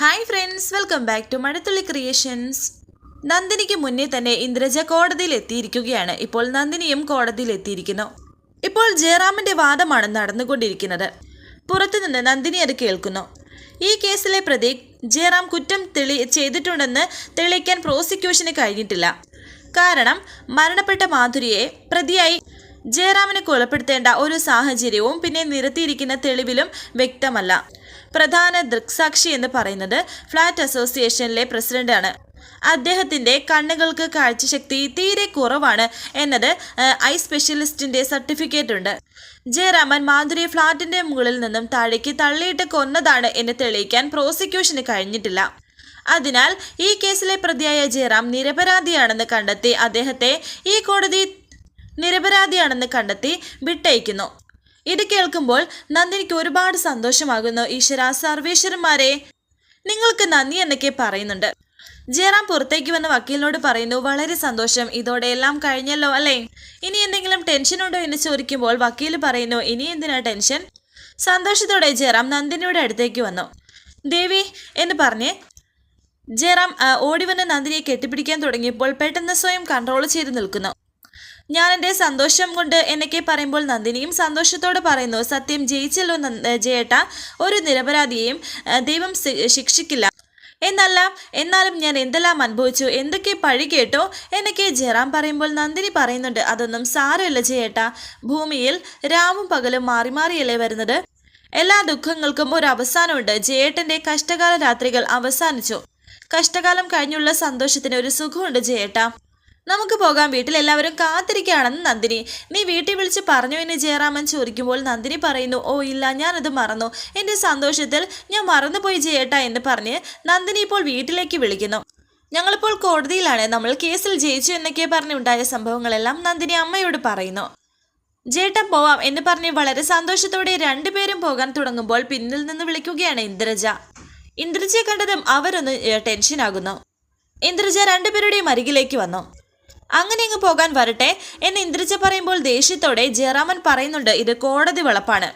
Hi friends welcome back to Mazhathulli creations നന്ദിനിക്ക് മുന്നേ തന്നെ ഇന്ദ്രജ കോടതിയിൽ എത്തിയിരിക്കുകയാണ്. ഇപ്പോൾ നന്ദിനിയും കോടതിയിൽ എത്തിയിരിക്കുന്നു. ഇപ്പോൾ ജയറാമിന്റെ വാദമാണ് നടന്നുകൊണ്ടിരിക്കുന്നത്. പുറത്തുനിന്ന് നന്ദിനി അത് കേൾക്കുന്നു. ഈ കേസിലെ പ്രതി ജയറാം കുറ്റം തെളി ചെയ്തിട്ടുണ്ടെന്ന് തെളിയിക്കാൻ പ്രോസിക്യൂഷന് കഴിഞ്ഞിട്ടില്ല. കാരണം മരണപ്പെട്ട മാധുരിയെ പ്രതിയായി ജയറാമിനെ കൊലപ്പെടുത്തേണ്ട ഒരു സാഹചര്യവും പിന്നെ നിരത്തിയിരിക്കുന്ന തെളിവിലും വ്യക്തമല്ല. പ്രധാന ദൃക്സാക്ഷി എന്ന് പറയുന്നത് ഫ്ലാറ്റ് അസോസിയേഷനിലെ പ്രസിഡന്റാണ്. അദ്ദേഹത്തിന്റെ കണ്ണുകൾക്ക് കാഴ്ചശക്തി തീരെ കുറവാണ് എന്നത് ഐ സ്പെഷ്യലിസ്റ്റിന്റെ സർട്ടിഫിക്കറ്റ് ഉണ്ട്. ജയറാമൻ മാധുരി ഫ്ളാറ്റിന്റെ മുകളിൽ നിന്നും താഴേക്ക് തള്ളിയിട്ട് കൊന്നതാണ് എന്ന് തെളിയിക്കാൻ പ്രോസിക്യൂഷന് കഴിഞ്ഞിട്ടില്ല. അതിനാൽ ഈ കേസിലെ പ്രതിയായ ജയറാം നിരപരാധിയാണെന്ന് കണ്ടെത്തി അദ്ദേഹത്തെ ഈ കോടതി നിരപരാധിയാണെന്ന് കണ്ടെത്തി വിട്ടയക്കുന്നു. ഇത് കേൾക്കുമ്പോൾ നന്ദിനിക്ക് ഒരുപാട് സന്തോഷമാകുന്നു. ഈശ്വര സർവേശ്വരന്മാരെ നിങ്ങൾക്ക് നന്ദി എന്നൊക്കെ പറയുന്നുണ്ട്. ജയറാം പുറത്തേക്ക് വന്ന വക്കീലിനോട് പറയുന്നു വളരെ സന്തോഷം. ഇതോടെ എല്ലാം കഴിഞ്ഞല്ലോ അല്ലേ? ഇനി എന്തെങ്കിലും ടെൻഷൻ ഉണ്ടോ എന്ന് ചോദിക്കുമ്പോൾ വക്കീൽ പറയുന്നു ഇനി എന്തിനാ ടെൻഷൻ സന്തോഷത്തോടെ ജയറാം നന്ദിനിയുടെ അടുത്തേക്ക് വന്നു. ദേവി എന്ന് പറഞ്ഞ് ജയറാം ആ, ഓടി വന്ന് നന്ദിനിയെ കെട്ടിപ്പിടിക്കാൻ തുടങ്ങിയപ്പോൾ പെട്ടെന്ന് സ്വയം കൺട്രോൾ ചെയ്ത് നിൽക്കുന്നു. ഞാൻ എന്റെ സന്തോഷം കൊണ്ട് എന്നൊക്കെ പറയുമ്പോൾ നന്ദിനിയും സന്തോഷത്തോടെ പറയുന്നു സത്യം ജയിച്ചല്ലോ ജയേട്ട. ഒരു നിരപരാധിയെയും ദൈവം ശിക്ഷിക്കില്ല. എന്നല്ല എന്നാലും ഞാൻ എന്തെല്ലാം അനുഭവിച്ചു എന്തൊക്കെ പഴി കേട്ടോ എന്നൊക്കെ ജയറാം പറയുമ്പോൾ നന്ദിനി പറയുന്നുണ്ട് അതൊന്നും സാരമില്ല ജയേട്ട. ഭൂമിയിൽ രാവും പകലും മാറി മാറിയല്ലേ വരുന്നത്? എല്ലാ ദുഃഖങ്ങൾക്കും ഒരു അവസാനമുണ്ട്. ജയേട്ടന്റെ കഷ്ടകാല രാത്രികൾ അവസാനിച്ചു. കഷ്ടകാലം കഴിഞ്ഞുള്ള സന്തോഷത്തിന് ഒരു സുഖമുണ്ട് ജയേട്ട. നമുക്ക് പോകാം. വീട്ടിൽ എല്ലാവരും കാത്തിരിക്കുകയാണെന്ന് നന്ദിനി. നീ വീട്ടിൽ വിളിച്ച് പറഞ്ഞു എന്ന് ജയറാമൻ ചോദിക്കുമ്പോൾ നന്ദിനി പറയുന്നു ഓ ഇല്ല ഞാനത് മറന്നു. എന്റെ സന്തോഷത്തിൽ ഞാൻ മറന്നുപോയി ചെയ്യട്ടാ എന്ന് പറഞ്ഞ് നന്ദിനി ഇപ്പോൾ വീട്ടിലേക്ക് വിളിക്കുന്നു. ഞങ്ങളിപ്പോൾ കോടതിയിലാണ്. നമ്മൾ കേസിൽ ജയിച്ചു എന്നൊക്കെ പറഞ്ഞുണ്ടായ സംഭവങ്ങളെല്ലാം നന്ദിനി അമ്മയോട് പറയുന്നു. ജേട്ടൻ പോവാം എന്ന് പറഞ്ഞ് വളരെ സന്തോഷത്തോടെ രണ്ടുപേരും പോകാൻ തുടങ്ങുമ്പോൾ പിന്നിൽ നിന്ന് വിളിക്കുകയാണ് ഇന്ദ്രജ. ഇന്ദ്രജയെ കണ്ടതും അവരൊന്ന് ടെൻഷനാകുന്നു ഇന്ദ്രജ രണ്ടുപേരുടെയും അരികിലേക്ക് വന്നു. അങ്ങനെ അങ്ങ് പോകാൻ വരട്ടെ എന്ന് ഇന്ദ്രജ പറയുമ്പോൾ ദേഷ്യത്തോടെ ജയറാമൻ പറയുന്നുണ്ട് ഇത് കോടതി വളപ്പാണ്.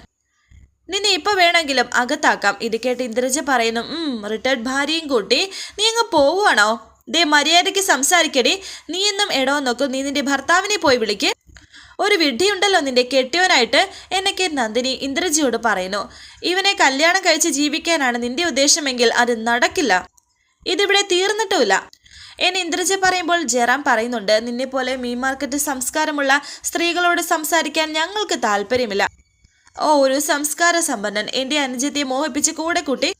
നിന്നെ ഇപ്പൊ വേണമെങ്കിലും അകത്താക്കാം. ഇത് കേട്ട് ഇന്ദ്രജ പറയുന്നു ഉം റിട്ടയർഡ് ഭാര്യയും കൂട്ടി നീ അങ്ങ് പോവുകയാണോ? ദേ മര്യാദയ്ക്ക് സംസാരിക്കടി. നീ എന്നും എടോ നോക്കും. നീ നിന്റെ ഭർത്താവിനെ പോയി വിളിക്ക്. ഒരു വിഡ്ഢിയുണ്ടല്ലോ നിന്റെ കെട്ടിയവനായിട്ട് എന്നൊക്കെ നന്ദിനി ഇന്ദ്രജിയോട് പറയുന്നു. ഇവനെ കല്യാണം കഴിച്ച് ജീവിക്കാനാണ് നിന്റെ ഉദ്ദേശമെങ്കിൽ അത് നടക്കില്ല. ഇതിവിടെ തീർന്നിട്ടുമില്ല. എന്ന് ഇന്ദ്രജ പറയുമ്പോൾ ജയറാം പറയുന്നുണ്ട് നിന്നെ പോലെ മീൻ മാർക്കറ്റ് സംസ്കാരമുള്ള സ്ത്രീകളോട് സംസാരിക്കാൻ ഞങ്ങൾക്ക് താല്പര്യമില്ല. ഓ ഒരു സംസ്കാര സമ്പന്നൻ എന്റെ അനുജത്തെ മോഹിപ്പിച്ച് കൂടെ കൂട്ടി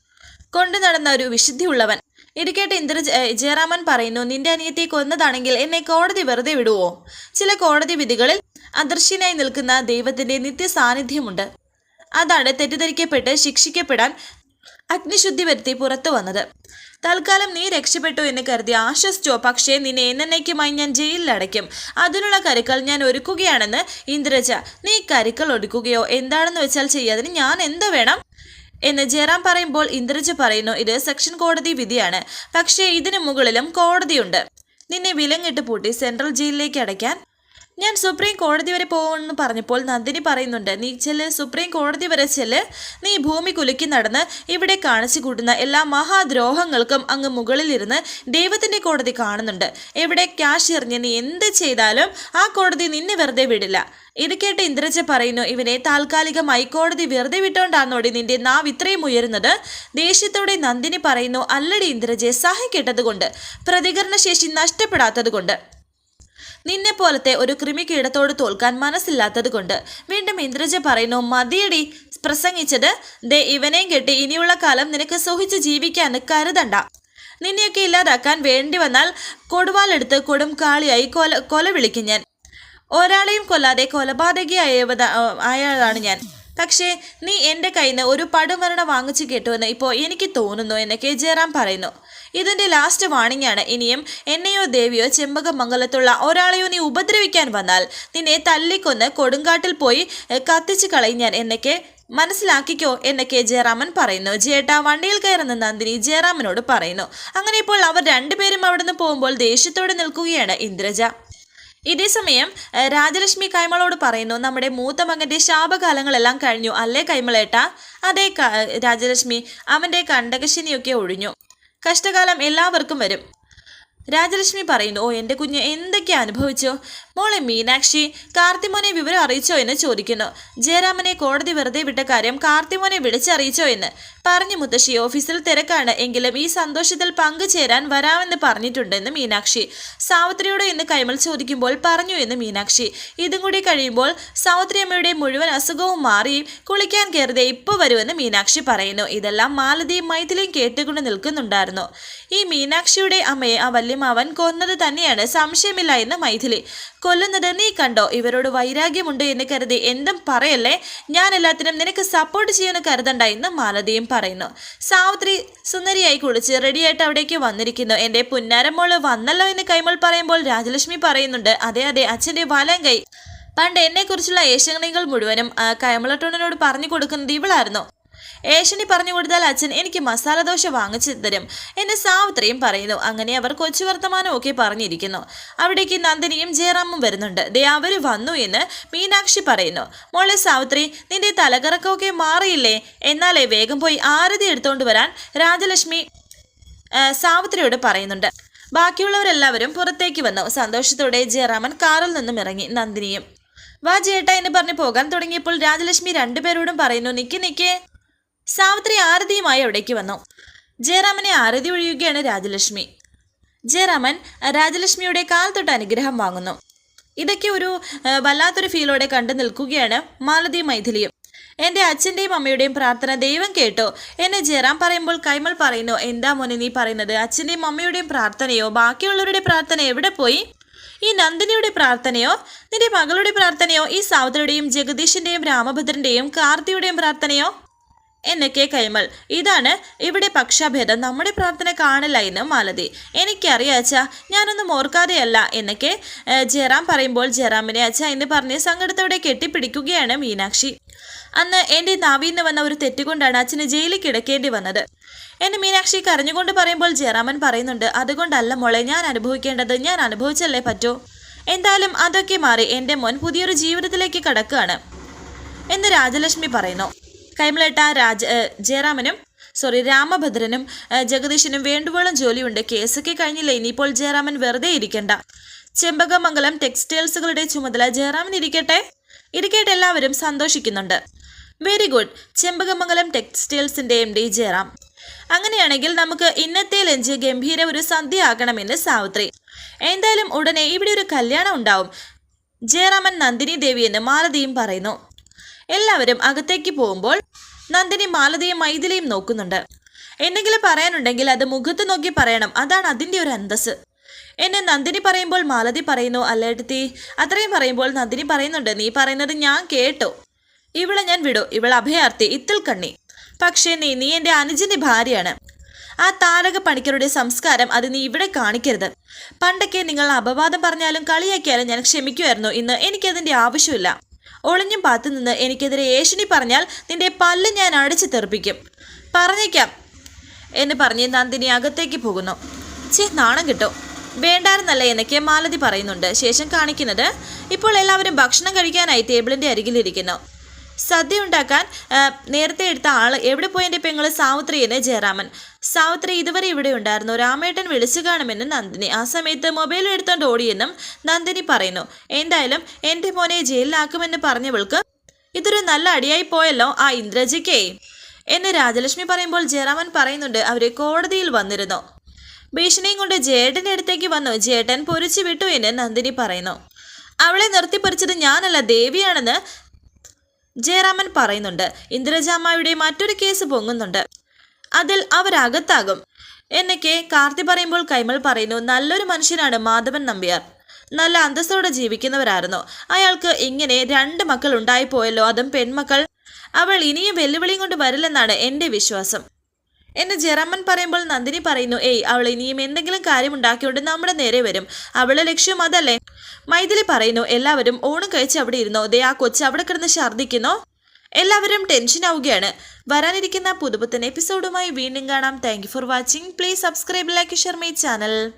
കൊണ്ടു നടന്ന ഒരു വിശുദ്ധിയുള്ളവൻ. ഇടിക്കേട്ട് കേട്ട് ഇന്ദ്ര ജയറാമൻ പറയുന്നു നിന്റെ അനിയത്തെ കൊന്നതാണെങ്കിൽ എന്നെ കോടതി വെറുതെ വിടുവോ? ചില കോടതി വിധികളിൽ അദർശ്യനായി നിൽക്കുന്ന ദൈവത്തിന്റെ നിത്യ സാന്നിധ്യമുണ്ട് അതാണ് തെറ്റിദ്ധരിക്കപ്പെട്ട് ശിക്ഷിക്കപ്പെടാൻ അഗ്നിശുദ്ധി വരുത്തി പുറത്തു വന്നത്. തൽക്കാലം നീ രക്ഷപ്പെട്ടു എന്ന് കരുതി ആശ്വസിച്ചോ. പക്ഷേ നിന്നെ എന്നേക്കുമായി ഞാൻ ജയിലിലടയ്ക്കും അതിനുള്ള കരുക്കൾ ഞാൻ ഒരുക്കുകയാണെന്ന് ഇന്ദ്രജ. നീ കരുക്കൾ ഒരുക്കുകയോ എന്താണെന്ന് വെച്ചാൽ ചെയ്യാതിന് ഞാൻ എന്ത് വേണം? എന്ന് ജയറാം പറയുമ്പോൾ ഇന്ദ്രജ പറയുന്നു ഇത് സെക്ഷൻ കോടതി വിധിയാണ്. പക്ഷേ ഇതിനു മുകളിലും കോടതിയുണ്ട്. നിന്നെ വിലങ്ങിട്ട് പൂട്ടി സെൻട്രൽ ജയിലിലേക്ക് അടയ്ക്കാൻ ഞാൻ സുപ്രീം കോടതി വരെ പോകുമെന്ന് പറഞ്ഞപ്പോൾ നന്ദിനി പറയുന്നുണ്ട് നീ ചെല്ല് സുപ്രീം കോടതി വരെ ചെല്ല്. നീ ഭൂമി കുലുക്കി നടന്ന് ഇവിടെ കാണിച്ചു കൂട്ടുന്ന എല്ലാ മഹാദ്രോഹങ്ങൾക്കും അങ്ങ് മുകളിലിരുന്ന് ദൈവത്തിന്റെ കോടതി കാണുന്നുണ്ട്. എവിടെ ക്യാഷ് എറിഞ്ഞ് നീ എന്ത് ചെയ്താലും ആ കോടതി നിന്നെ വെറുതെ വിടില്ല. ഇത് കേട്ട് ഇന്ദ്രജ പറയുന്നു ഇവനെ താൽക്കാലികമായി കോടതി വെറുതെ വിട്ടോണ്ടാന്നോടി നിന്റെ നാവ് ഇത്രയും ഉയരുന്നത്. ദേഷ്യത്തോടെ നന്ദിനി പറയുന്നു അല്ലടി ഇന്ദ്രജയെ സഹിക്കെട്ടതുകൊണ്ട് പ്രതികരണശേഷി നഷ്ടപ്പെടാത്തത് കൊണ്ട് നിന്നെ പോലത്തെ ഒരു കൃമികീടത്തോട് തോൽക്കാൻ മനസ്സില്ലാത്തത് കൊണ്ട് വീണ്ടും ഇന്ദ്രജ പറയുന്നു മതിയടി പ്രസംഗിച്ചത്. ദേ ഇവനെയും കെട്ടി ഇനിയുള്ള കാലം നിനക്ക് സുഹിച്ച് ജീവിക്കാൻ കരുതണ്ട. നിന്നെയൊക്കെ ഇല്ലാതാക്കാൻ വേണ്ടി വന്നാൽ കൊടുവാലെടുത്ത് കൊടും കാളിയായി കൊല കൊല വിളിക്കും ഞാൻ. ഒരാളെയും കൊല്ലാതെ കൊലപാതകയായവത ആയതാണ് ഞാൻ. പക്ഷേ നീ എന്റെ കയ്യിൽ നിന്ന് ഒരു പടുമരണ വാങ്ങിച്ചു കേട്ടുവെന്ന് ഇപ്പോൾ എനിക്ക് തോന്നുന്നു എന്നൊക്കെ ജയറാം പറയുന്നു. ഇതിന്റെ ലാസ്റ്റ് വാണിംഗ് ആണ് ഇനിയും എന്നെയോ ദേവിയോ ചെമ്പകമംഗലത്തുള്ള ഒരാളെയോ നീ ഉപദ്രവിക്കാൻ വന്നാൽ നിന്നെ തല്ലിക്കൊന്ന് കൊടുങ്കാട്ടിൽ പോയി കത്തിച്ചു കളയും ഞാൻ എന്നൊക്കെ മനസ്സിലാക്കിക്കോ എന്നൊക്കെ ജയറാമൻ പറയുന്നു. ജേട്ട വണ്ടിയിൽ കയറുന്ന നന്ദിനി ജയറാമനോട് പറയുന്നു. അങ്ങനെ ഇപ്പോൾ അവർ രണ്ടുപേരും അവിടുന്ന് പോകുമ്പോൾ ദേഷ്യത്തോടെ നിൽക്കുകയാണ് ഇന്ദ്രജ. ഇതേസമയം രാജലക്ഷ്മി കൈമളോട് പറയുന്നു നമ്മുടെ മൂത്ത മകന്റെ ശാപകാലങ്ങളെല്ലാം കഴിഞ്ഞു അല്ലേ കൈമളേട്ട? അതേ രാജലക്ഷ്മി അവന്റെ കണ്ടകശിനിയൊക്കെ ഒഴിഞ്ഞു. കഷ്ടകാലം എല്ലാവർക്കും വരും. രാജലക്ഷ്മി പറയുന്നു ഓ എന്റെ കുഞ്ഞ് എന്തൊക്കെ അനുഭവിച്ചു? മോളെ മീനാക്ഷി കാർത്തിമോനെ വിവരം അറിയിച്ചോ എന്ന് ചോദിക്കുന്നു. ജയരാമനെ കോടതി വെറുതെ വിട്ട കാര്യം കാർത്തിമോനെ വിളിച്ചറിയിച്ചോ എന്ന്. പറഞ്ഞു മുത്തശ്ശി ഓഫീസിൽ തിരക്കാണ്. എങ്കിലും ഈ സന്തോഷത്തിൽ പങ്കുചേരാൻ വരാമെന്ന് പറഞ്ഞിട്ടുണ്ടെന്ന് മീനാക്ഷി. സാവിത്രിയോട് എന്ന് കൈമൾ ചോദിക്കുമ്പോൾ പറഞ്ഞു എന്ന് മീനാക്ഷി. ഇതും കൂടി കഴിയുമ്പോൾ സാവിത്രി അമ്മയുടെ മുഴുവൻ അസുഖവും മാറി കുളിക്കാൻ കയറിയതേ ഇപ്പോൾ വരുമെന്ന് മീനാക്ഷി പറയുന്നു. ഇതെല്ലാം മാലതിയും മൈഥിലിയും കേട്ടുകൊണ്ട് നിൽക്കുന്നുണ്ടായിരുന്നു. ഈ മീനാക്ഷിയുടെ അമ്മയെ ആ വല്യമാവൻ കൊന്നത് തന്നെയാണ്. സംശയമില്ല എന്ന് മൈഥിലി. കൊല്ലുന്നത് നീ കണ്ടോ? ഇവരോട് വൈരാഗ്യമുണ്ട് എന്ന് കരുതി എന്തും പറയല്ലേ? ഞാൻ എല്ലാത്തിനും നിനക്ക് സപ്പോർട്ട് ചെയ്യുമെന്ന് കരുതണ്ട എന്ന് മാലതിയും പറയുന്നു. സാവിത്രി സുന്ദരിയായി കുളിച്ച് റെഡിയായിട്ട് അവിടേക്ക് വന്നിരിക്കുന്നു. എന്റെ പുന്നാരമോൾ വന്നല്ലോ എന്ന് കൈമൾ പറയുമ്പോൾ രാജലക്ഷ്മി പറയുന്നുണ്ട് അതെ അതെ അച്ഛന്റെ വലം കൈ. പണ്ട് എന്നെക്കുറിച്ചുള്ള ഏഷ്യങ്ങൾ മുഴുവനും കൈമളട്ടോണിനോട് പറഞ്ഞു കൊടുക്കുന്നത് ഇവളായിരുന്നു. ഏഷണി പറഞ്ഞു കൊടുത്താൽ അച്ഛൻ എനിക്ക് മസാല ദോശ വാങ്ങിച്ചു തരും എന്ന് സാവിത്രിയും പറയുന്നു. അങ്ങനെ അവർ കൊച്ചു വർത്തമാനമൊക്കെ പറഞ്ഞിരിക്കുന്നു. അവിടേക്ക് നന്ദിനിയും ജയറാമും വരുന്നുണ്ട്. ദേ അവർ വന്നു എന്ന് മീനാക്ഷി പറയുന്നു. മോളെ സാവിത്രി നിന്റെ തലകറക്കമൊക്കെ മാറിയില്ലേ? എന്നാലേ വേഗം പോയി ആരതി എടുത്തുകൊണ്ട് വരാൻ രാജലക്ഷ്മി സാവിത്രിയോട് പറയുന്നുണ്ട്. ബാക്കിയുള്ളവരെല്ലാവരും പുറത്തേക്ക് വന്നു. സന്തോഷത്തോടെ ജയറാമൻ കാറിൽ നിന്നും ഇറങ്ങി നന്ദിനിയും. വാ ചേട്ടാ എന്ന് പറഞ്ഞ് പോകാൻ തുടങ്ങിയപ്പോൾ രാജലക്ഷ്മി രണ്ടുപേരോടും പറയുന്നു നിക്ക് നിക്കേ. സാവിത്രി ആരതിയുമായി അവിടേക്ക് വന്നു. ജയറാമനെ ആരതി ഒഴിയുകയാണ് രാജലക്ഷ്മി. ജയറാമൻ രാജലക്ഷ്മിയുടെ കാൽ തൊട്ട് അനുഗ്രഹം വാങ്ങുന്നു. ഇതൊക്കെ ഒരു വല്ലാത്തൊരു ഫീലോടെ കണ്ടു നിൽക്കുകയാണ് മാലതി മൈഥിലിയും. എന്റെ അച്ഛന്റെയും അമ്മയുടെയും പ്രാർത്ഥന ദൈവം കേട്ടോ. എന്നെ ജയറാം പറയുമ്പോൾ കൈമൾ പറയുന്നു എന്താ മോനെ നീ പറയുന്നത്? അച്ഛന്റെയും അമ്മയുടെയും പ്രാർത്ഥനയോ? ബാക്കിയുള്ളവരുടെ പ്രാർത്ഥന എവിടെ പോയി? ഈ നന്ദിനിയുടെ പ്രാർത്ഥനയോ? നിന്റെ മകളുടെ പ്രാർത്ഥനയോ? ഈ സാവിത്രിയുടെയും ജഗദീഷിന്റെയും രാമഭദ്രന്റെയും കാർത്തിയുടെയും പ്രാർത്ഥനയോ? എന്നൊക്കെ കൈമൾ ഇതാണ് ഇവിടെ പക്ഷാഭേദം. നമ്മുടെ പ്രാർത്ഥന കാണില്ല എന്ന് മാലതി. എനിക്കറിയാം അച്ഛ ഞാനൊന്നും ഓർക്കാതെയല്ല എന്നൊക്കെ ജയറാം പറയുമ്പോൾ ജയറാമിനെ അച്ഛ എന്ന് പറഞ്ഞ് സങ്കടത്തോടെ കെട്ടിപ്പിടിക്കുകയാണ് മീനാക്ഷി. അന്ന് എന്റെ നാവിന്ന് വന്ന ഒരു തെറ്റുകൊണ്ടാണ് അച്ഛന് ജയിലിൽ കിടക്കേണ്ടി വന്നത്. എന്നെ മീനാക്ഷി കരഞ്ഞുകൊണ്ട് പറയുമ്പോൾ ജയറാമൻ പറയുന്നുണ്ട് അതുകൊണ്ടല്ല മോളെ ഞാൻ അനുഭവിക്കേണ്ടത് ഞാൻ അനുഭവിച്ചല്ലേ പറ്റൂ? എന്തായാലും അതൊക്കെ മാറി എന്റെ മോൻ പുതിയൊരു ജീവിതത്തിലേക്ക് കടക്കുകയാണ്. എന്ന് രാജലക്ഷ്മി പറയുന്നു. കൈമളേട്ട രാജ ജയറാമനും സോറി രാമഭദ്രനും ജഗദീശനും വേണ്ടുവോളം ജോലിയുണ്ട്. കേസൊക്കെ കഴിഞ്ഞില്ല? ഇനിയിപ്പോൾ ജയറാമൻ വെറുതെ ഇരിക്കണ്ട. ചെമ്പകമംഗലം ടെക്സ്റ്റൈൽസുകളുടെ ചുമതല ജയറാമൻ ഇരിക്കട്ടെ? ഇരിക്കട്ടെ എല്ലാവരും സന്തോഷിക്കുന്നുണ്ട്. വെരി ഗുഡ് ചെമ്പകമംഗലം ടെക്സ്റ്റൈൽസിന്റെ എം ഡി ജയറാം. അങ്ങനെയാണെങ്കിൽ നമുക്ക് ഇന്നത്തെ ലഞ്ച് ഗംഭീര ഒരു സന്ധ്യ ആകണമെന്ന് സാവിത്രി. എന്തായാലും ഉടനെ ഇവിടെ ഒരു കല്യാണം ഉണ്ടാവും. ജയറാമൻ നന്ദിനി ദേവി എന്ന് മാലതിയും പറയുന്നു. എല്ലാവരും അകത്തേക്ക് പോകുമ്പോൾ നന്ദിനി മാലതിയും മൈഥിലിയും നോക്കുന്നുണ്ട്. എന്തെങ്കിലും പറയാനുണ്ടെങ്കിൽ അത് മുഖത്ത് നോക്കി പറയണം. അതാണ് അതിന്റെ ഒരു അന്തസ് എന്നെ നന്ദിനി പറയുമ്പോൾ മാലതി പറയുന്നു അല്ലേട്ടത്തി അത്രയും പറയുമ്പോൾ നന്ദിനി പറയുന്നുണ്ട് നീ പറയുന്നത് ഞാൻ കേട്ടോ. ഇവളെ ഞാൻ വിടൂ. ഇവൾ അഭയാർത്ഥി ഇത്തിൽ കണ്ണി. പക്ഷേ നീ നീ എന്റെ അനുജന്റെ ഭാര്യയാണ്. ആ താരക പണിക്കരുടെ സംസ്കാരം അത് നീ ഇവിടെ കാണിക്കരുത്. പണ്ടൊക്കെ നിങ്ങൾ അപവാദം പറഞ്ഞാലും കളിയാക്കിയാലും ഞാൻ ക്ഷമിക്കുമായിരുന്നു. ഇന്ന് എനിക്കതിന്റെ ആവശ്യമില്ല. ഒളിഞ്ഞും പാത്തു നിന്ന് എനിക്കെതിരെ ഏഷണി പറഞ്ഞാൽ നിന്റെ പല്ല് ഞാൻ അടിച്ചു തെറിപ്പിക്കും. പറഞ്ഞേക്കാം. എന്ന് പറഞ്ഞ് നന്ദിനി അകത്തേക്ക് പോകുന്നു. ചേ നാണം കിട്ടും. വേണ്ടായിരുന്നല്ല എന്നൊക്കെ മാലതി പറയുന്നുണ്ട്. ശേഷം കാണിക്കുന്നത് ഇപ്പോൾ എല്ലാവരും ഭക്ഷണം കഴിക്കാനായി ടേബിളിന്റെ അരികിലിരിക്കുന്നു. സദ്യ ഉണ്ടാക്കാൻ നേരത്തെ എടുത്ത ആൾ എവിടെ പോയി എന്റെ പെങ്ങൾ? സാവിത്രി എന്ന് ജയറാമൻ. സാവിത്രി ഇതുവരെ ഇവിടെ ഉണ്ടായിരുന്നു. രാമേട്ടൻ വിളിച്ചു കാണുമെന്ന് നന്ദിനി. ആ സമയത്ത് മൊബൈൽ എടുത്തോണ്ട് ഓടിയെന്നും നന്ദിനി പറയുന്നു. എന്തായാലും എന്റെ മോനെ ജയിലിലാക്കുമെന്ന് പറഞ്ഞവൾക്ക് ഇതൊരു നല്ല അടിയായി പോയല്ലോ ആ ഇന്ദ്രജിക്കേ. എന്ന് രാജലക്ഷ്മി പറയുമ്പോൾ ജയറാമൻ പറയുന്നുണ്ട് അവരെ കോടതിയിൽ വന്നിരുന്നു. ഭീഷണിയും കൊണ്ട് ജേട്ടന്റെ അടുത്തേക്ക് വന്നു. ജേട്ടൻ പൊരിച്ചു വിട്ടു എന്ന് നന്ദിനി പറയുന്നു. അവളെ നിർത്തിപ്പറിച്ചത് ഞാനല്ല ദേവിയാണെന്ന് ജയറാമൻ പറയുന്നുണ്ട് ഇന്ദിരജാമ്മയുടെ മറ്റൊരു കേസ് പൊങ്ങുന്നുണ്ട്. അതിൽ അവരകത്താകും. എന്നൊക്കെ കാർത്തി പറയുമ്പോൾ കൈമൾ പറയുന്നു നല്ലൊരു മനുഷ്യനാണ് മാധവൻ നമ്പ്യാർ. നല്ല അന്തസ്സോടെ ജീവിക്കുന്നവരായിരുന്നു. അയാൾക്ക് ഇങ്ങനെ രണ്ട് മക്കൾ ഉണ്ടായി പോയല്ലോ അതും പെൺമക്കൾ. അവൾ ഇനിയും വെല്ലുവിളിയും കൊണ്ട് വരില്ലെന്നാണ് എന്റെ വിശ്വാസം. എന്ന് ജെറമ്മൻ പറയുമ്പോൾ നന്ദിനി പറയുന്നു ഏയ് അവൾ ഇനിയും എന്തെങ്കിലും കാര്യം ഉണ്ടാക്കിയോണ്ട് നമ്മുടെ നേരെ വരും. അവളെ ലക്ഷ്യം അതല്ലേ. മൈഥിലി പറയുന്നു എല്ലാവരും ഓണം കഴിച്ച് അവിടെ ഇരുന്നോ? ദേ ആ കൊച്ച് അവിടെ കിടന്ന് ഛർദ്ദിക്കുന്നു. എല്ലാവരും ടെൻഷൻ ആവുകയാണ്. വരാനിരിക്കുന്ന പുതുപുത്തൻ എപ്പിസോഡുമായി വീണ്ടും കാണാം. Thank for watching please subscribe like share my channel